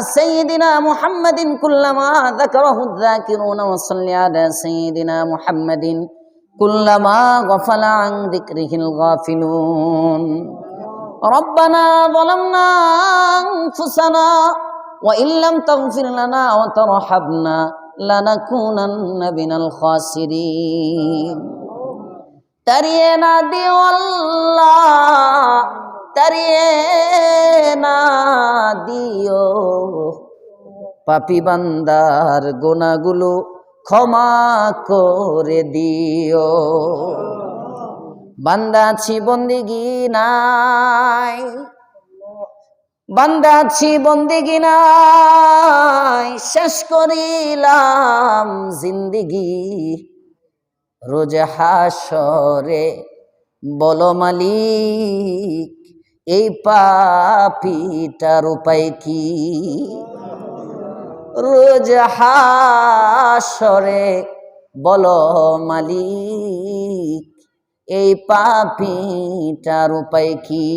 سيدنا محمد كلما ذكره الذاكرون وصل على سيدنا محمد كلما غفل عن ذكره الغافلون. ربنا ظلمنا أنفسنا وإن لم تغفر لنا وترحمنا لنكونن من الخاسرين. ترينا دي والله তারিয়ে না দিও। পাপি বান্দার গোনাগুলো ক্ষমা করে দিও। বান্দা আছি বন্দিগি নাই। বান্দা আছি বন্দিগি নাই। শেষ করিলাম জিন্দিগি। রোজ হাসরে বল মালিক এই পাপিটার উপায় কি? রোজ হাসরে বল মালিক, এই পাপিটার উপায় কি?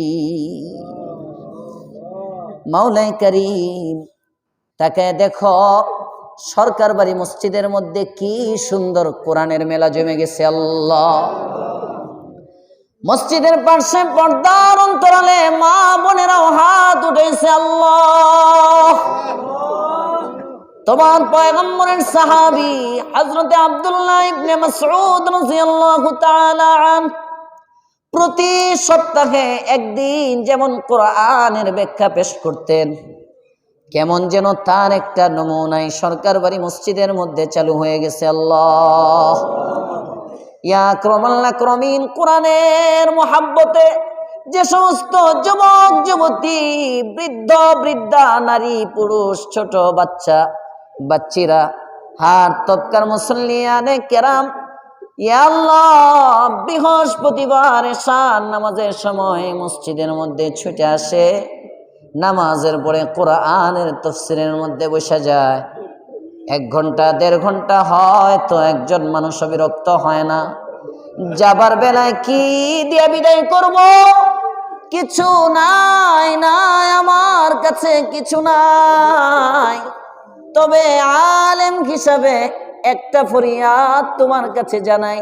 মাওলাই করিম, তাকে দেখো সরকার বাড়ি মসজিদের মধ্যে কি সুন্দর কোরআনের মেলা জমে গেছে, আল্লাহ। মসজিদের পাশে পর্দার অন্তরালে মা বোনেরাও হাত উঠেছে আল্লাহ। তোমার পয়গম্বরের সাহাবী হযরতে আব্দুল্লাহ ইবনে মাসউদ রাদিয়াল্লাহু তাআলা আনহু প্রতি সপ্তাহে একদিন যেমন কোরআনের ব্যাখ্যা পেশ করতেন, কেমন যেন তার একটা নমুনাই সরকার বাড়ি মসজিদের মধ্যে চালু হয়ে গেছে আল্লাহ। ক্রমিন কোরআনের মোহাব্বতে যে সমস্ত যুবক, যুবতী, বৃদ্ধ, বৃদ্ধা, নারী, পুরুষ, ছোট বাচ্চা, বাচ্চিরা, হার তৎকার মুসল্লিয়ানে কেরাম বৃহস্পতিবার শান নামাজের সময় মসজিদের মধ্যে ছুটে আসে, নামাজের পরে কোরআনের তফসিরের মধ্যে বসে যায়। এক ঘণ্টা, দেড় ঘণ্টা হয়তো একজন মানুষ বিরক্ত হয় না। যাবার বেলায় কি দিয়া বিদায় করব? কিছু নাই নাই, আমার কাছে কিছু নাই। তবে আলেম হিসাবে একটা ফরিয়াদ তোমার কাছে জানাই।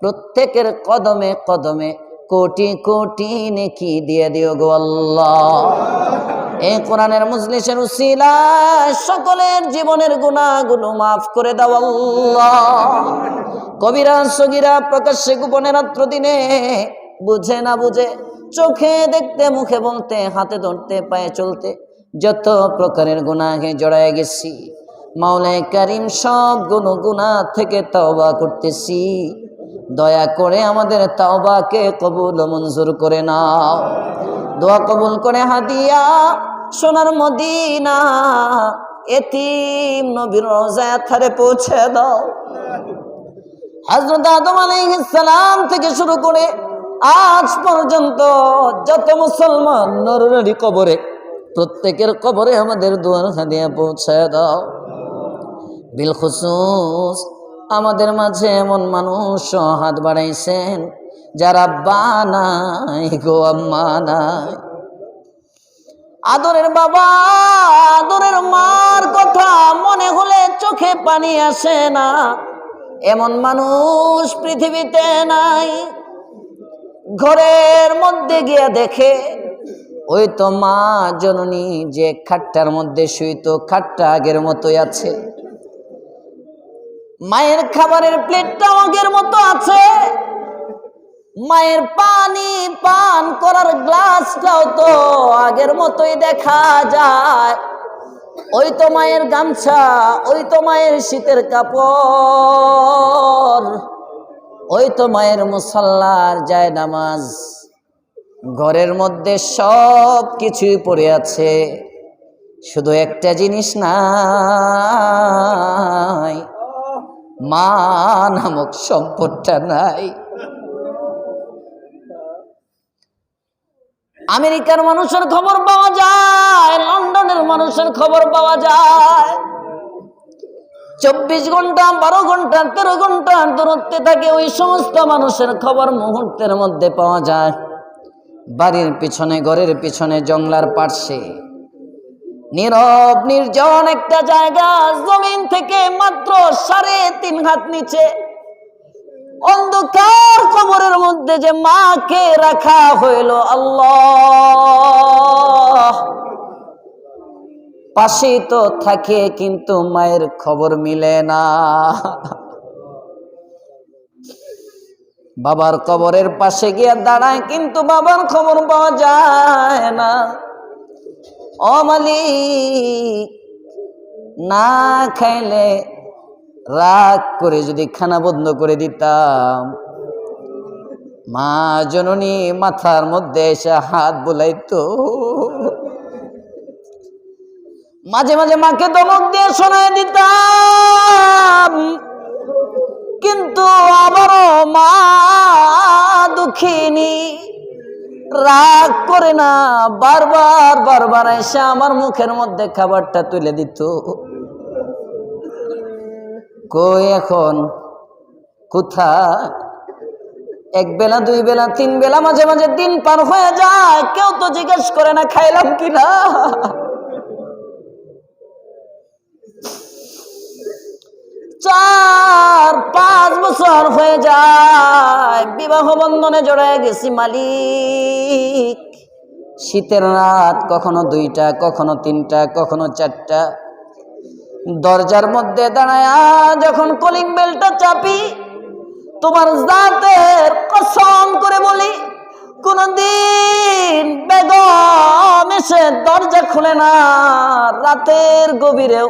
প্রত্যেকের কদমে কদমে কোটি কোটি নেকি দিয়ে দিও গো আল্লাহ। এই কোরআনের মুজলিসের উসিলা, সকলের জীবনের গুণাগুলো মাফ করে দাও আল্লাহ। কবিরা সগিরা, প্রকাশ্যে গোপনে রাত্র দিনে বুঝে না বুঝে, চোখে দেখতে, মুখে বলতে, হাতে ধরতে, পায়ে চলতে, যত প্রকারের গুণাহে জড়ায় গেছি মাওলাই কারিম সব গুণ গুণা থেকে তওবা করতেছি। দয়া করে আমাদের তাওবাকে কবুল মঞ্জুর করে নাও। দোয়া কবুল করে হাদিয়া সোনার মদিনা, এতিম নবীর রোজায় থারে পৌঁছে দাও। হজরত আদম সালাম থেকে শুরু করে আজ পর্যন্ত যত মুসলমান নরনারী কবরে, প্রত্যেকের কবরে আমাদের দুয়ার হাদিয়া পৌঁছে দাও। বিল খুসুস আমাদের মাঝে এমন মানুষ হাত বাড়াইছেন, যারা বানাই গো আম্মা নাই। আদরের বাবা, আদরের মার কথা মনে হলে চোখে পানি আসে না। এমন মানুষ পৃথিবীতে নাই। ঘরের মধ্যে গিয়া দেখে, ওই তো মা জননী যে খাটটার মধ্যে শুইতো খাটটা আগের মতোই আছে। মায়ের খাবারের প্লেটটাও আগের মতো আছে। মায়ের পানি পান করার গ্লাসটাও তো আগের মতোই দেখা যায়। ওই তো মায়ের গামছা, ওই তো মায়ের শীতের কাপড়, ওই তো মায়ের মুসল্লার যায় নামাজ ঘরের মধ্যে সব কিছুই পড়ে আছে, শুধু একটা জিনিস নাই, মা নামক সম্পদটা নাই। আমেরিকার মানুষের খবর পাওয়া যায়, লন্ডনের মানুষের খবর পাওয়া যায়। চব্বিশ ঘণ্টা, বারো ঘণ্টা, তেরো ঘণ্টা দূরত্বে থাকে ওই সমস্ত মানুষের খবর মুহূর্তের মধ্যে পাওয়া যায়। বাড়ির পিছনে, ঘরের পিছনে জংলার পার্শ্বে। নীরব, নির্জন একটা জায়গা, জমিন থেকে মাত্র সাড়ে তিন হাত নিচে। অন্ধকার কবরের মধ্যে যে মাকে রাখা হইল আল্লাহ। পাশে তো থাকে কিন্তু মায়ের খবর মিলে না। বাবার কবরের পাশে গিয়ে দাঁড়ায় কিন্তু বাবার খবর পাওয়া যায় না। ও মালিক না খাইলে রাগ করে যদি খানা বন্ধ করে দিতাম। মা জননী মাথার মধ্যে এসে হাত বুলাইতো। মাঝে মাঝে মাকে দমক দিয়ে শোনায় দিতাম। কিন্তু আবারও মা দুঃখিনী। রাগ করে না বারবার বারবার এসে আমার মুখের মধ্যে খাবারটা তুলে দিত। কই এখন কোথা এক বেলা, দুই বেলা, তিন বেলা, মাঝে মাঝে দিন পার হয়ে যায়। কেউ তো জিজ্ঞেস করে না, খাইলাম কিনা চার, পাঁচ বছর হয়ে যায়, বিবাহ বন্ধনে জড়ায় গেছি মালিক। শীতের রাত, কখনো দুইটা, কখনো তিনটা, কখনো চারটা। দরজার মধ্যে দাঁড়ায় যখন কলিং বেলটা চাপি, তোমার জাতের কসম করে বলি, কোনদিন বেগম এসে দরজা খুলে না। রাতের গভীরেও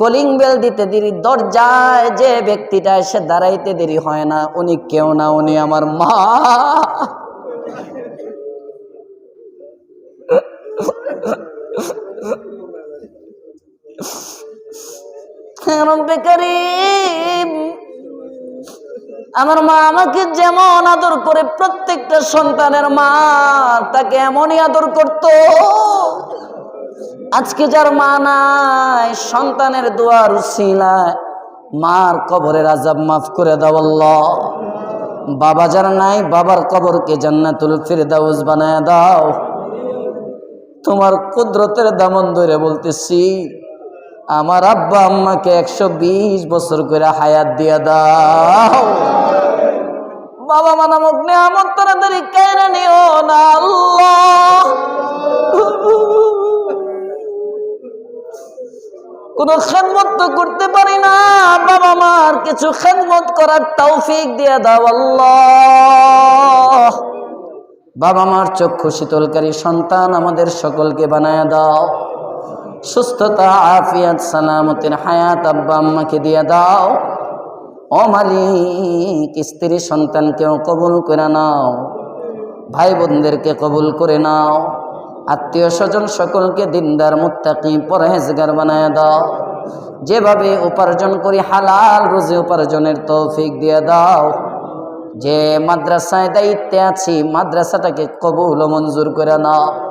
কলিং বেল দিতে দেরি, দরজায় যে ব্যক্তিটা এসে দাঁড়াইতে দেরি হয় না, উনি কেউ না, উনি আমার মা। করিম আমার মা আমাকে যেমন আদর করে প্রত্যেকটা সন্তানের মা, তাকে এমনই আদর করত। আজকে যার মা নাই, সন্তানের দোয়ার উসিলায়, মার কবরের আজাব মাফ করে দাও আল্লাহ। বাবা যার নাই, বাবার কবরকে জান্নাতুল ফিরদাউস বানায় দাও। তোমার কুদরতের দামন ধরে বলতেছি আমার আব্বা আম্মাকে একশো বিশ বছর করে হায়াত দিয়া দাও। বাবা মা নামক নিয়ামত তাড়াতাড়ি কেড়ে নিও না আল্লাহ। কোন খেদমত তো করতে পারি না। বাবা মার কিছু খেদমত করার তৌফিক দিয়ে দাও আল্লাহ। বাবা মার চক্ষু শীতলকারী সন্তান আমাদের সকলকে বানায় দাও। সুস্থতা, আফিয়াত, সালামতের হায়াত আব্বা আম্মাকে দিয়ে দাও। ও মালিক, স্ত্রী সন্তানকেও কবুল করে নাও। ভাই বোনদেরকে কবুল করে নাও। আত্মীয় স্বজন সকলকে দিনদার, মুত্তাকি, পরহেজগার বানায় দাও। যেভাবে উপার্জন করি হালাল রোজে উপার্জনের তৌফিক দিয়ে দাও। যে মাদ্রাসায় দায়িত্বে আছি, মাদ্রাসাটাকে কবুল মঞ্জুর করে নাও।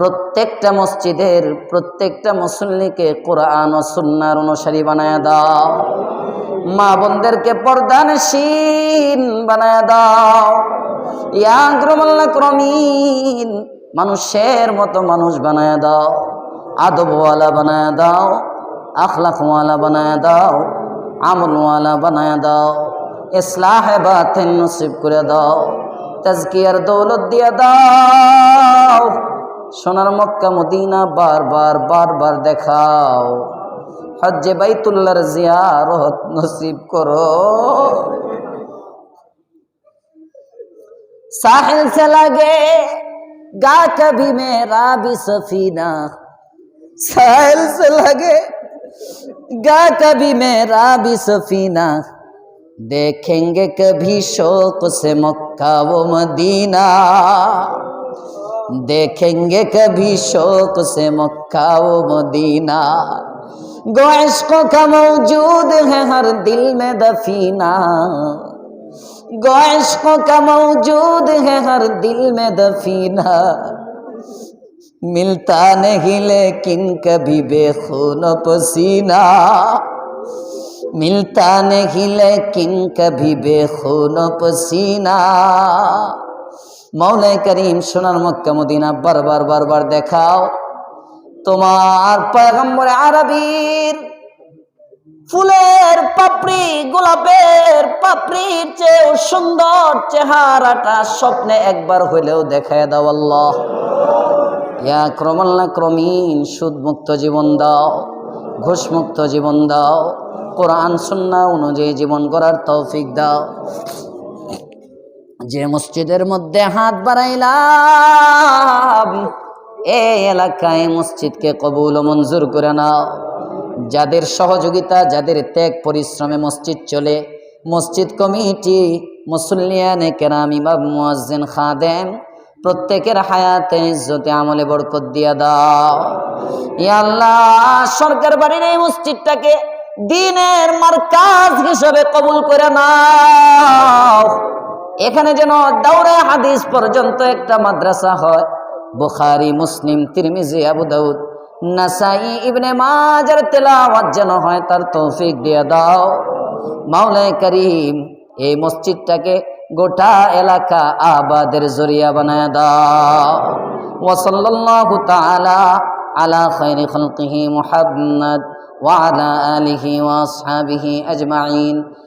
প্রত্যেকটা মসজিদের, প্রত্যেকটা মুসল্লিকে কোরআন ও সুন্নার অনুসারী বানায় দাও। মা বোনদেরকে পর্দানশীন বানায় দাও। ইয়াগ্রমাল্লা ক্রমিন মানুষের মতো মানুষ বানায় দাও। আদবওয়ালা বানায় দাও। আখলাকওয়ালা বানায় দাও। আমলওয়ালা বানায় দাও। ইসলাহে বাতেন নসিব করে দাও। তাজকিয়ার দৌলত দিয়ে দাও। সোনার মক্কা মদিনা বারবার বারবার দেখাও হজ্জে বাইতুল্লার জিয়ারত নসিব করো साहिल से लगे गा कभी मेरा भी सफीना साहिल से लगे गा कभी मेरा भी सफीना देखेंगे कभी शौक से मक्का वो मदीना देखेंगे कभी शौक से मक्का वो मदीना गो इश्कों का मौजूद है हर दिल में दफीना गोश्क का मौजूद है हर दिल में दफीना मिलता नहीं लेकिन कभी बेखून पसीना मिलता नहीं लेकिन कभी बेखून पसीना মৌলাই করিম সোনার মক্কা মদিনা বারবার বারবার দেখাও। তোমার পয়গম্বর আরবির ফুলের পাপড়ি, গোলাপের পাপড়ির চেয়ে সুন্দর চেহারাটা স্বপ্নে একবার হইলেও দেখায় দাও আল্লাহ। ইয়া ক্রমাল্লা ক্রমীন, সুদমুক্ত জীবন দাও, ঘুষমুক্ত জীবন দাও, কোরআন, সুন্না অনুযায়ী জীবন করার তৌফিক দাও। যে মসজিদের মধ্যে হাত বাড়াইলাম এই এলাকায় মসজিদকে কবুল ও মঞ্জুর করে নাও। যাদের সহযোগিতা, যাদের ত্যাগ পরিশ্রমে মসজিদ চলে, মসজিদ কমিটি, মুসল্লিয়ানে কেরাম, ইমাম, মুয়াজ্জিন, খাদেম, প্রত্যেকের হায়াতে, ইজ্জতে, আমলে বরকত দিয়া দাও। আল্লাহ, সরকার বাড়ির এই মসজিদটাকে দিনের মার্কাজ হিসেবে কবুল করে নাও। এখানে যেন দাউরে হাদিস পর্যন্ত একটা মাদ্রাসা হয় বুখারি মুসলিম তিরমিজি আবু দাউদ নাসাই ইবনে মাজার তেলাওয়াত যেন হয় তার তৌফিক দিয়ে দাও মাওলায় করিম এই মসজিদটাকে গোটা এলাকা আবাদের জরিয়া বানায় দাও ওসল্লাল্লাহু তাআলা আলা খাইরি খালকিহি মুহাম্মদ وعلى آله وأصحابه أجمعين